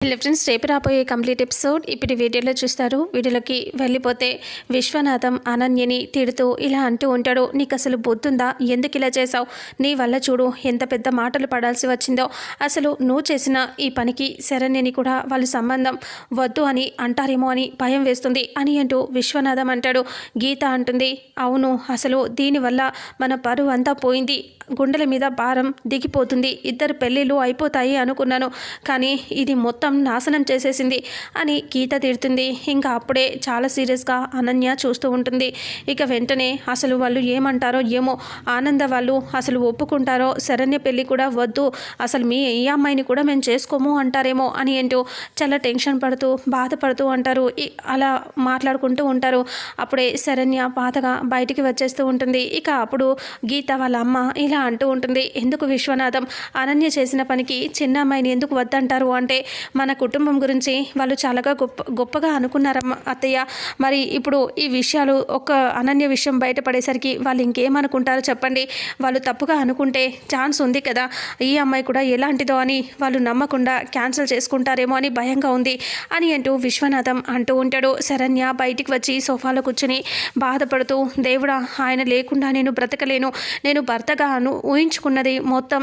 Hello friends రేపు రాబోయే complete episode ఇప్పుడు వీడియోలో చూస్తారు. వీడియోలోకి వెళ్ళిపోతే విశ్వనాథం అనన్యని తిడుతూ ఇలా అంటూ ఉంటాడు నీకు అసలు బొద్దుందా ఎందుకు ఇలా చేసావు నీ వల్ల చూడు ఎంత పెద్ద మాటలు పడాల్సి వచ్చిందో. అసలు నువ్వు చేసిన ఈ పనికి శరణ్యని కూడా వాళ్ళ సంబంధం వద్దు అని అంటారేమో అని భయం వేస్తుంది అని అంటూ విశ్వనాథం అంటాడు. గీత అంటుంది అవును అసలు దీనివల్ల మన పరువు అంతా పోయింది. గుండెల మీద భారం దిగిపోతుంది. ఇద్దరు పెళ్ళిళ్ళు అయిపోతాయి అనుకున్నాను కానీ ఇది మొత్తం నాశనం చేసేసింది అని గీత తిడుతుంది. ఇంకా అప్పుడే చాలా సీరియస్గా అనన్య చూస్తూ ఉంటుంది. ఇక వెంటనే అసలు వాళ్ళు ఏమంటారో ఏమో ఆనంద వాళ్ళు అసలు ఒప్పుకుంటారో శరణ్య పెళ్ళి కూడా వద్దు. అసలు మీ ఈ అమ్మాయిని కూడా మేము చేసుకోము అంటారేమో అని ఏంటో చాలా టెన్షన్ పడుతూ బాధపడుతూ అంటారు ఇ- అలా మాట్లాడుకుంటూ ఉంటారు. అప్పుడే శరణ్య బాధగా బయటికి వచ్చేస్తూ ఉంటుంది. ఇక అప్పుడు గీత వాళ్ళ అమ్మ ఇలా అంటూ ఉంటుంది. ఎందుకు విశ్వనాథం? అనన్య చేసిన పనికి చిన్న అమ్మాయిని ఎందుకు వద్దంటారు? అంటే మన కుటుంబం గురించి వాళ్ళు చాలాగా గొప్ప గొప్పగా అనుకున్నారమ్మ అత్తయ్య. మరి ఇప్పుడు ఈ విషయాలు ఒక అనన్య విషయం బయటపడేసరికి వాళ్ళు ఇంకేమనుకుంటారో చెప్పండి. వాళ్ళు తప్పుగా అనుకుంటే ఛాన్స్ ఉంది కదా. ఈ అమ్మాయి కూడా ఎలాంటిదో అని వాళ్ళు నమ్మకుండా క్యాన్సిల్ చేసుకుంటారేమో అని భయంగా ఉంది అని అంటూ విశ్వనాథం అంటూ ఉంటాడు. శరణ్య బయటికి వచ్చి సోఫాలో కూర్చుని బాధపడుతూ దేవుడా ఆయన లేకుండా నేను బ్రతకలేను. నేను భర్తగా అను ఊహించుకున్నది మొత్తం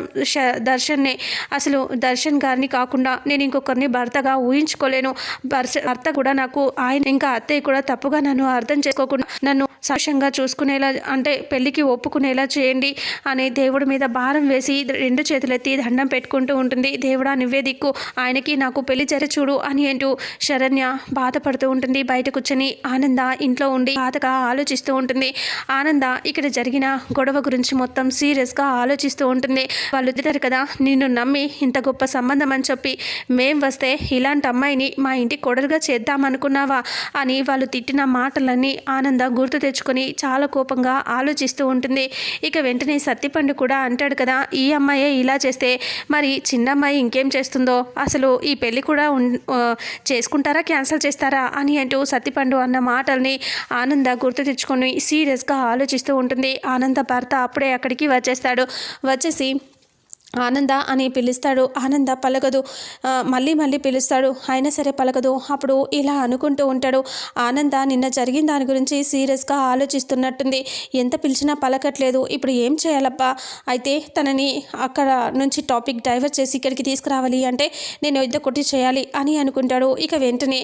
దర్శన్నే. అసలు దర్శన్ గారిని కాకుండా నేను ఇంకొకరిని భర్తగా ఊహించుకోలేను. భర్త భర్త కూడా నాకు ఆయన ఇంకా అత్తయ్య కూడా తప్పుగా నన్ను అర్థం చేసుకోకుండా నన్ను సాక్ష్యంగా చూసుకునేలా అంటే పెళ్ళికి ఒప్పుకునేలా చేయండి అని దేవుడి మీద భారం వేసి రెండు చేతులెత్తి దండం పెట్టుకుంటూ ఉంటుంది. దేవుడా నువ్వే దిక్కు. ఆయనకి నాకు పెళ్ళి చూడు అని అంటూ శరణ్య బాధపడుతూ ఉంటుంది. బయట కూర్చొని ఆనంద ఇంట్లో ఉండి బాధగా ఆలోచిస్తూ ఉంటుంది. ఆనంద ఇక్కడ జరిగిన గొడవ గురించి మొత్తం సీరియస్గా ఆలోచిస్తూ ఉంటుంది. వాళ్ళు కదా నిన్ను నమ్మి ఇంత గొప్ప సంబంధం అని చెప్పి మేం వస్తే ఇలాంటి అమ్మాయిని మా ఇంటి కొడలుగా చేద్దామనుకున్నావా? అని వాళ్ళు తిట్టిన మాటలన్నీ ఆనంద గుర్తు తెచ్చుకొని చాలా కోపంగా ఆలోచిస్తూ ఉంటుంది. ఇక వెంటనే సత్తిపండు కూడా అంటాడు కదా ఈ అమ్మాయే ఇలా చేస్తే మరి చిన్న అమ్మాయి ఇంకేం చేస్తుందో? అసలు ఈ పెళ్ళి కూడా చేసుకుంటారా క్యాన్సిల్ చేస్తారా? అని అంటూ సత్తిపండు అన్న మాటల్ని ఆనంద గుర్తు తెచ్చుకొని సీరియస్గా ఆలోచిస్తూ ఉంటుంది. ఆనంద భర్త అప్పుడే అక్కడికి వచ్చేస్తాడు. వచ్చేసి ఆనంద అని పిలుస్తాడు. ఆనంద పలకదు. మళ్ళీ మళ్ళీ పిలుస్తాడు. అయినా సరే పలకదు. అప్పుడు ఇలా అనుకుంటూ ఉంటాడు. ఆనంద నిన్న జరిగిన దాని గురించి సీరియస్గా ఆలోచిస్తున్నట్టుంది. ఎంత పిలిచినా పలకట్లేదు. ఇప్పుడు ఏం చేయాలబ్బా? అయితే తనని అక్కడ నుంచి టాపిక్ డైవర్ట్ చేసి ఇక్కడికి తీసుకురావాలి అంటే నేను యుద్ధ కొట్టి చేయాలి అని అనుకుంటాడు. ఇక వెంటనే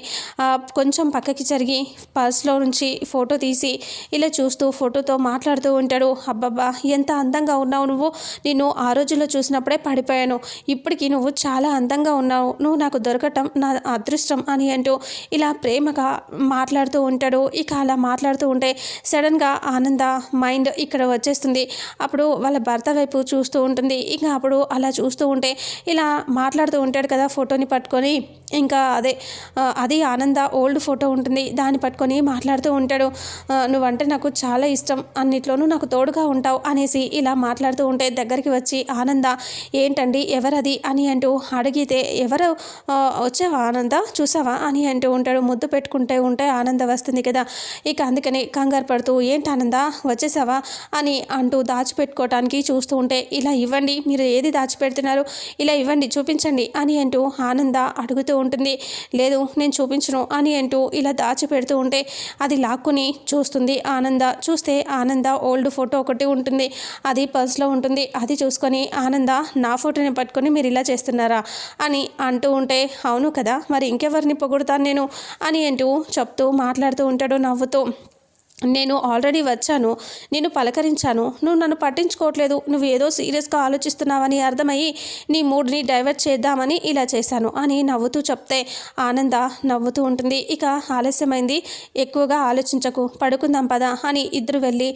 కొంచెం పక్కకి జరిగి పర్స్లో నుంచి ఫోటో తీసి ఇలా చూస్తూ ఫోటోతో మాట్లాడుతూ ఉంటాడు. అబ్బబ్బా ఎంత అందంగా ఉన్నావు నువ్వు. నేను ఆ రోజుల్లో చూసినప్పుడే పడిపోయాను. ఇప్పటికీ నువ్వు చాలా అందంగా ఉన్నావు. నువ్వు నాకు దొరకటం నా అదృష్టం అని అంటూ ఇలా ప్రేమగా మాట్లాడుతూ ఉంటాడు. ఇక అలా మాట్లాడుతూ ఉంటే సడన్గా ఆనంద మైండ్ ఇక్కడ వచ్చేస్తుంది. అప్పుడు వాళ్ళ భర్త వైపు చూస్తూ ఉంటుంది. ఇంకా అప్పుడు అలా చూస్తూ ఉంటే ఇలా మాట్లాడుతూ ఉంటాడు కదా ఫోటోని పట్టుకొని. ఇంకా అదే అది ఆనంద ఓల్డ్ ఫోటో ఉంటుంది. దాన్ని పట్టుకొని మాట్లాడుతూ ఉంటాడు. నువ్వంటే నాకు చాలా ఇష్టం. అన్నిట్లోనూ నాకు తోడుగా ఉంటావు అనేసి ఇలా మాట్లాడుతూ ఉంటే దగ్గరికి వచ్చి ఆనంద ఏంటండి? ఎవరది? అని అంటూ అడిగితే ఎవరు వచ్చావా ఆనంద? చూసావా? అని అంటూ ఉంటాడు. ముద్దు పెట్టుకుంటే ఉంటే ఆనంద వస్తుంది కదా. ఇక అందుకని కంగారు పడుతూ ఏంటి ఆనంద? వచ్చేసావా? అని అంటూ దాచిపెట్టుకోవటానికి చూస్తూ ఉంటే ఇలా ఇవ్వండి మీరు ఏది దాచిపెడుతున్నారు? ఇలా ఇవ్వండి చూపించండి అని అంటూ ఆనంద అడుగుతూ ఉంటుంది. లేదు నేను చూపించను అని అంటూ ఇలా దాచిపెడుతూ ఉంటే అది లాక్కుని చూస్తుంది ఆనంద. చూస్తే ఆనంద ఓల్డ్ ఫోటో ఒకటి ఉంటుంది. అది పర్స్లో ఉంటుంది. అది చూసుకొని ఆనంద నా ఫోటోని పట్టుకొని మీరు ఇలా చేస్తున్నారా? అని అంటూ ఉంటే అవును కదా మరి ఇంకెవరిని పొగుడుతాను నేను? అని అంటూ చెప్తూ మాట్లాడుతూ ఉంటాడు నవ్వుతూ. నేను ఆల్రెడీ వచ్చాను నేను పలకరించాను నువ్వు నన్ను పట్టించుకోవట్లేదు నువ్వు ఏదో సీరియస్గా ఆలోచిస్తున్నావని అర్థమయ్యి నీ మూడ్ని డైవర్ట్ చేద్దామని ఇలా చేశాను అని నవ్వుతూ చెప్తే ఆనంద నవ్వుతూ ఉంటుంది. ఇక ఆలస్యమైంది. ఎక్కువగా ఆలోచించకు. పడుకుందాం పద అని ఇద్దరు వెళ్ళి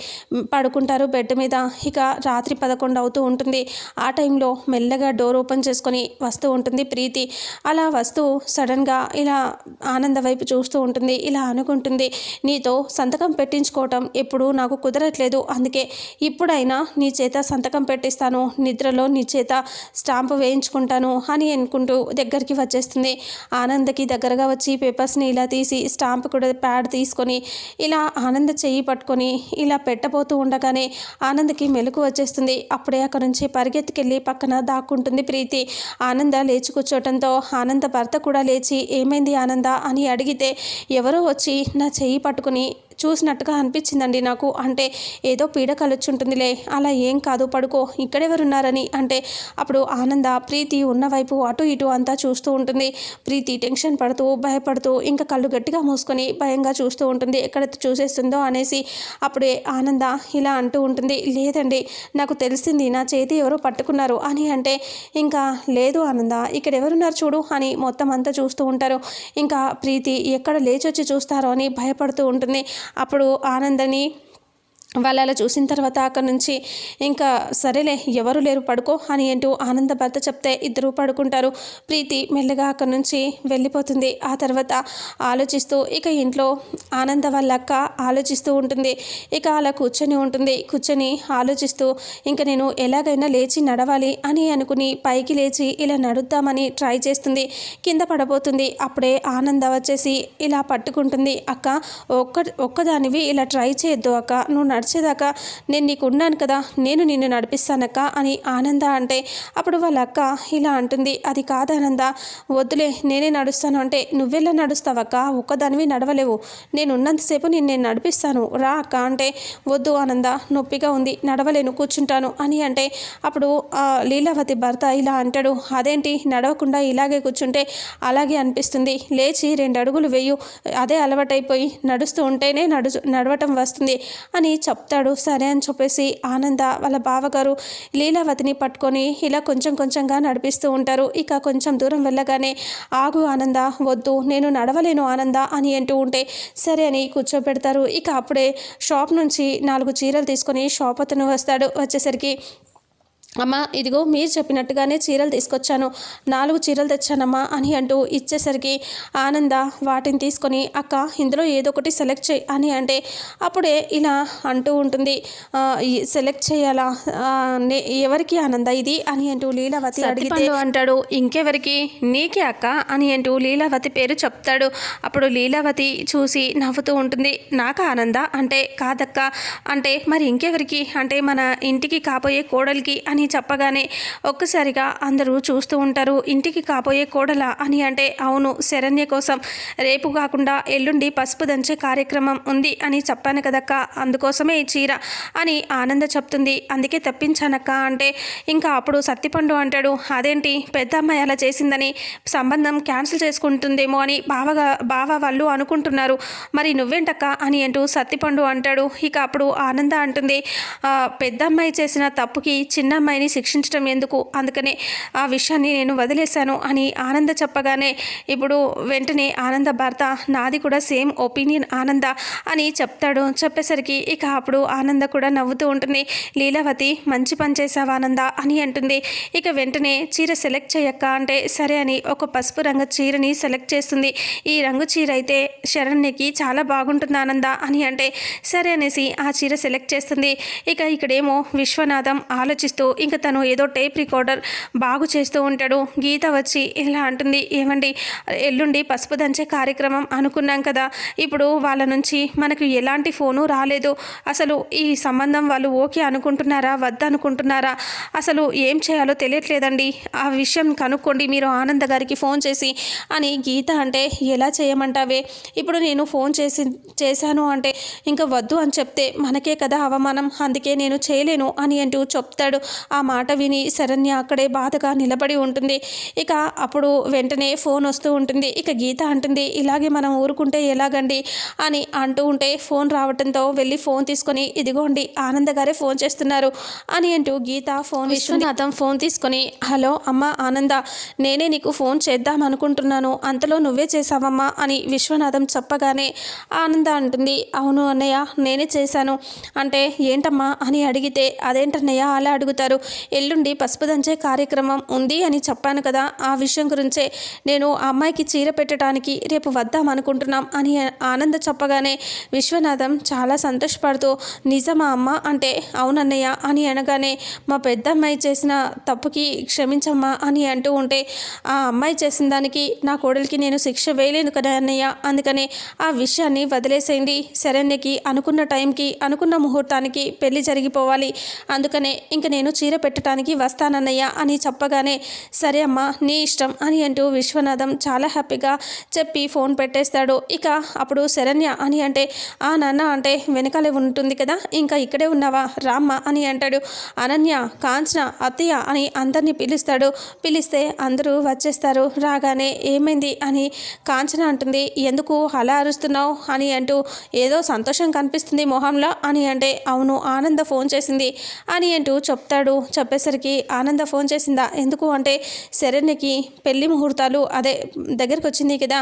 పడుకుంటారు బెడ్ మీద. ఇక రాత్రి పదకొండు అవుతూ ఉంటుంది. ఆ టైంలో మెల్లగా డోర్ ఓపెన్ చేసుకొని వస్తూ ఉంటుంది ప్రీతి. అలా వస్తూ సడన్గా ఇలా ఆనంద వైపు చూస్తూ ఉంటుంది. ఇలా అనుకుంటుంది. నీతో సంతకం పెట్టి పట్టించుకోవటం ఎప్పుడు నాకు కుదరట్లేదు. అందుకే ఇప్పుడైనా నీ చేత సంతకం పెట్టిస్తాను. నిద్రలో నీ చేత స్టాంపు వేయించుకుంటాను అని అనుకుంటూ దగ్గరికి వచ్చేస్తుంది. ఆనందకి దగ్గరగా వచ్చి పేపర్స్ని ఇలా తీసి స్టాంప్ కూడా ప్యాడ్ తీసుకొని ఇలా ఆనంద చెయ్యి పట్టుకొని ఇలా పెట్టబోతూ ఉండగానే ఆనంద్కి మెలకు వచ్చేస్తుంది. అప్పుడే అక్కడ నుంచి పరిగెత్తుకెళ్ళి పక్కన దాక్కుంటుంది ప్రీతి. ఆనంద లేచి కూర్చోవటంతో ఆనంద భర్త కూడా లేచి ఏమైంది ఆనంద? అని అడిగితే ఎవరో వచ్చి నా చెయ్యి పట్టుకుని చూసినట్టుగా అనిపించిందండి నాకు. అంటే ఏదో పీడ ఉంటుందిలే అలా ఏం కాదు పడుకో ఇక్కడెవరున్నారని. అంటే అప్పుడు ఆనంద ప్రీతి ఉన్న వైపు అటు ఇటు అంతా చూస్తూ ఉంటుంది. ప్రీతి టెన్షన్ పడుతూ భయపడుతూ ఇంకా కళ్ళు గట్టిగా మూసుకొని భయంగా చూస్తూ ఉంటుంది. ఎక్కడ చూసేస్తుందో అనేసి అప్పుడే ఆనంద ఇలా అంటూ ఉంటుంది. లేదండి నాకు తెలిసింది నా చేతి ఎవరో పట్టుకున్నారు అని అంటే ఇంకా లేదు ఆనంద ఇక్కడ ఎవరున్నారు చూడు అని మొత్తం అంతా చూస్తూ ఉంటారు. ఇంకా ప్రీతి ఎక్కడ లేచొచ్చి చూస్తారో అని భయపడుతూ ఉంటుంది. అప్పుడు ఆనందని వాళ్ళు అలా చూసిన తర్వాత అక్కడి నుంచి ఇంకా సరేలే ఎవరు లేరు పడుకో అని అంటూ ఆనంద భర్త చెప్తే ఇద్దరు పడుకుంటారు. ప్రీతి మెల్లగా అక్కడి నుంచి వెళ్ళిపోతుంది. ఆ తర్వాత ఆలోచిస్తూ ఇక ఇంట్లో ఆనంద వాళ్ళ అక్క ఆలోచిస్తూ ఉంటుంది. ఇక అలా కూర్చొని ఉంటుంది. కూర్చొని ఆలోచిస్తూ ఇంకా నేను ఎలాగైనా లేచి నడవాలి అని అనుకుని పైకి లేచి ఇలా నడుద్దామని ట్రై చేస్తుంది. కింద పడబోతుంది. అప్పుడే ఆనంద వచ్చేసి ఇలా పట్టుకుంటుంది. అక్క ఒక్క ఒక్కదానివి ఇలా ట్రై చేయొద్దు అక్క. నువ్వు నడిచేదాకా నేను నీకు ఉన్నాను కదా నేను నిన్ను నడిపిస్తానక్క అని ఆనంద అంటే అప్పుడు వాళ్ళ అక్క ఇలా అంటుంది అది కాదానంద వద్దులే నేనే నడుస్తాను అంటే నువ్వెలా నడుస్తావక్క? ఒక్కదానివి నడవలేవు. నేను ఉన్నంతసేపు నేను నేను నడిపిస్తాను. రా అక్క అంటే వద్దు ఆనంద నొప్పిగా ఉంది నడవలేను కూర్చుంటాను అని అంటే అప్పుడు లీలావతి భర్త ఇలా అంటాడు అదేంటి నడవకుండా ఇలాగే కూర్చుంటే అలాగే అనిపిస్తుంది. లేచి రెండు అడుగులు వేయు అదే అలవాటైపోయి నడుస్తూ ఉంటేనే నడు నడవటం వస్తుంది అని చెప్తాడు సరే అని చెప్పేసి ఆనంద వాళ్ళ బావగారు లీలావతిని పట్టుకొని ఇలా కొంచెం కొంచెంగా నడిపిస్తూ ఉంటారు. ఇక కొంచెం దూరం వెళ్ళగానే ఆగు ఆనంద వద్దు నేను నడవలేను ఆనంద అని అంటూ ఉంటే సరే అని కూర్చోబెడతారు. ఇక అప్పుడే షాప్ నుంచి నాలుగు చీరలు తీసుకొని షాప్ అతను వస్తాడు. వచ్చేసరికి అమ్మా ఇదిగో మీరు చెప్పినట్టుగానే చీరలు తీసుకొచ్చాను. నాలుగు చీరలు తెచ్చానమ్మా అని అంటూ ఇచ్చేసరికి ఆనంద వాటిని తీసుకొని అక్క ఇందులో ఏదో ఒకటి సెలెక్ట్ చేయి అని అంటే అప్పుడే ఇలా అంటూ ఉంటుంది. "ఆ, ఈ సెలెక్ట్ చేయాలా? ఎవరికి ఆనంద ఇది? అని అంటూ లీలావతి అడిగితే అంటాడు ఇంకెవరికి? నీకే అక్క అని అంటూ లీలావతి పేరు చెప్తాడు. అప్పుడు లీలావతి చూసి నవ్వుతూ ఉంటుంది. నాకా ఆనంద? అంటే కాదక్క. అంటే మరి ఇంకెవరికి? అంటే మన ఇంటికి కాబోయే కోడలికి అని చెప్పగానే ఒక్కసారిగా అందరూ చూస్తూ ఉంటారు ఇంటికి కాబోయే కోడల అని అంటే అవును శరణ్య కోసం రేపు కాకుండా ఎల్లుండి పసుపు దంచే కార్యక్రమం ఉంది అని చెప్పాను కదక్క అందుకోసమే ఈ చీర అని ఆనంద చెప్తుంది. అందుకే తప్పించానక్క అంటే ఇంకా అప్పుడు సత్తిపండు అంటాడు అదేంటి పెద్ద అమ్మాయి అలా చేసిందని సంబంధం క్యాన్సిల్ చేసుకుంటుందేమో అని బావగా బావ వాళ్ళు అనుకుంటున్నారు. మరి నువ్వేంటక్క? అని అంటూ సత్తిపండు అంటాడు. ఇక అప్పుడు ఆనంద అంటుంది పెద్ద అమ్మాయి చేసిన తప్పుకి చిన్న అమ్మాయి అమ్మాయిని శిక్షించడం ఎందుకు? అందుకనే ఆ విషయాన్ని నేను వదిలేశాను అని ఆనంద చెప్పగానే ఇప్పుడు వెంటనే ఆనంద భర్త నాది కూడా సేమ్ ఒపీనియన్ ఆనంద అని చెప్తాడు. చెప్పేసరికి ఇక అప్పుడు ఆనంద కూడా నవ్వుతూ ఉంటుంది. లీలావతి మంచి పని చేశావు ఆనంద? అని అంటుంది. ఇక వెంటనే చీర సెలెక్ట్ చేయక్క అంటే సరే అని ఒక పసుపు రంగు చీరని సెలెక్ట్ చేస్తుంది. ఈ రంగు చీర అయితే శరణ్యకి చాలా బాగుంటుంది ఆనంద అని అంటే సరే అనేసి ఆ చీర సెలెక్ట్ చేస్తుంది. ఇక ఇక్కడేమో విశ్వనాథం ఆలోచిస్తూ ఇంకా తను ఏదో టేప్ రికార్డర్ బాగు చేస్తూ ఉంటాడు. గీత వచ్చి ఇలా అంటుంది. ఏమండి ఎల్లుండి పసుపు దంచే కార్యక్రమం అనుకున్నాం కదా. ఇప్పుడు వాళ్ళ నుంచి మనకు ఎలాంటి ఫోను రాలేదు. అసలు ఈ సంబంధం వాళ్ళు ఓకే అనుకుంటున్నారా? వద్దనుకుంటున్నారా అసలు ఏం చేయాలో తెలియట్లేదండి. ఆ విషయం కనుక్కోండి. మీరు ఆనంద గారికి ఫోన్ చేసి అని గీత అంటే ఎలా చేయమంటావే? ఇప్పుడు నేను ఫోన్ చేసి చేశాను అంటే ఇంకా వద్దు అని చెప్తే మనకే కదా అవమానం. అందుకే నేను చేయలేను అని అంటూ చెప్తాడు. ఆ మాట విని శరణ్య అక్కడే బాధగా నిలబడి ఉంటుంది. ఇక అప్పుడు వెంటనే ఫోన్ వస్తూ ఉంటుంది. ఇక గీత అంటుంది ఇలాగే మనం ఊరుకుంటే ఎలాగండి? అని అంటూ ఉంటే ఫోన్ రావడంతో వెళ్ళి ఫోన్ తీసుకొని ఇదిగోండి ఆనంద గారే ఫోన్ చేస్తున్నారు అని అంటూ గీత ఫోన్ విశ్వనాథం ఫోన్ తీసుకొని హలో అమ్మ ఆనంద నేనే నీకు ఫోన్ చేద్దాం అనుకుంటున్నాను. అంతలో నువ్వే చేసావమ్మా అని విశ్వనాథం చెప్పగానే ఆనంద అంటుంది అవును అన్నయ్య నేనే చేశాను. అంటే ఏంటమ్మా? అని అడిగితే అదేంటన్నయ్య? అలా అడుగుతారు. అంటాడు ఎల్లుండి పసుపు దంచే కార్యక్రమం ఉంది అని చెప్పాను కదా ఆ విషయం గురించే నేను ఆ అమ్మాయికి చీర పెట్టడానికి రేపు వద్దాం అనుకుంటున్నాం అని ఆనంద చెప్పగానే విశ్వనాథం చాలా సంతోషపడుతూ నిజమా అమ్మ? అంటే అవునన్నయ్య అని అనగానే మా పెద్దమ్మాయి చేసిన తప్పుకి క్షమించమ్మా అని అంటూ ఉంటే ఆ అమ్మాయి చేసిన దానికి నా కోడలికి నేను శిక్ష వేయలేను కదా అన్నయ్య అందుకనే ఆ విషయాన్ని వదిలేసేయండి శరణ్యకి అనుకున్న టైంకి అనుకున్న ముహూర్తానికి పెళ్ళి జరిగిపోవాలి అందుకనే ఇంక నేను చీర పెట్టడానికి వస్తానన్నయ్య అని చెప్పగానే సరే అమ్మా నీ ఇష్టం అని అంటూ విశ్వనాథం చాలా హ్యాపీగా చెప్పి ఫోన్ పెట్టేస్తాడు. ఇక అప్పుడు శరణ్య అని అంటే ఆ నాన్న అంటే వెనకాలే ఉంటుంది కదా ఇంకా ఇక్కడే ఉన్నావా? రామ్మ అని అంటాడు. అనన్య కాంచన అత్తయ్య అని అందరినీ పిలుస్తాడు. పిలిస్తే అందరూ వచ్చేస్తారు. రాగానే ఏమైంది? అని కాంచన అంటుంది. ఎందుకు అలా అరుస్తున్నావు? అని అంటూ ఏదో సంతోషం కనిపిస్తుంది మొహంలో అని అంటే అవును ఆనంద ఫోన్ చేసింది అని అంటూ చెప్తాడు. చెప్పేసరికి ఆనంద ఫోన్ చేసిందా? ఎందుకు? అంటే శరణ్యకి పెళ్ళి ముహూర్తాలు అదే దగ్గరికి వచ్చింది కదా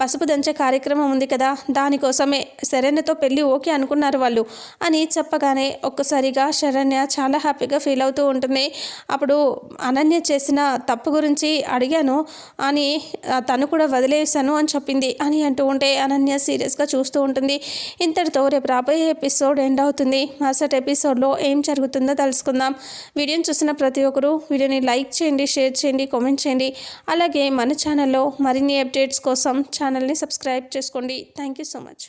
పసుపు దంచే కార్యక్రమం ఉంది కదా దానికోసమే శరణ్యతో పెళ్ళి ఓకే అనుకున్నారు వాళ్ళు అని చెప్పగానే ఒక్కసారిగా శరణ్య చాలా హ్యాపీగా ఫీల్ అవుతూ ఉంటుంది. అప్పుడు అనన్య చేసిన తప్పు గురించి అడిగాను అని తను కూడా వదిలేసాను అని చెప్పింది అని అంటూ ఉంటే అనన్య సీరియస్గా చూస్తూ ఉంటుంది. ఇంతటితో రేపు రాబోయే ఎపిసోడ్ ఎండ్ అవుతుంది. మరుసటి ఎపిసోడ్లో ఏం జరుగుతుందో తెలుసుకుందాం. వీడియోని చూసిన ప్రతి ఒక్కరూ వీడియోని లైక్ చేయండి షేర్ చేయండి కామెంట్ చేయండి. అలాగే మన ఛానల్లో మరిన్ని అప్డేట్స్ కోసం ఛానల్ని సబ్స్క్రైబ్ చేసుకోండి. Thank you so much.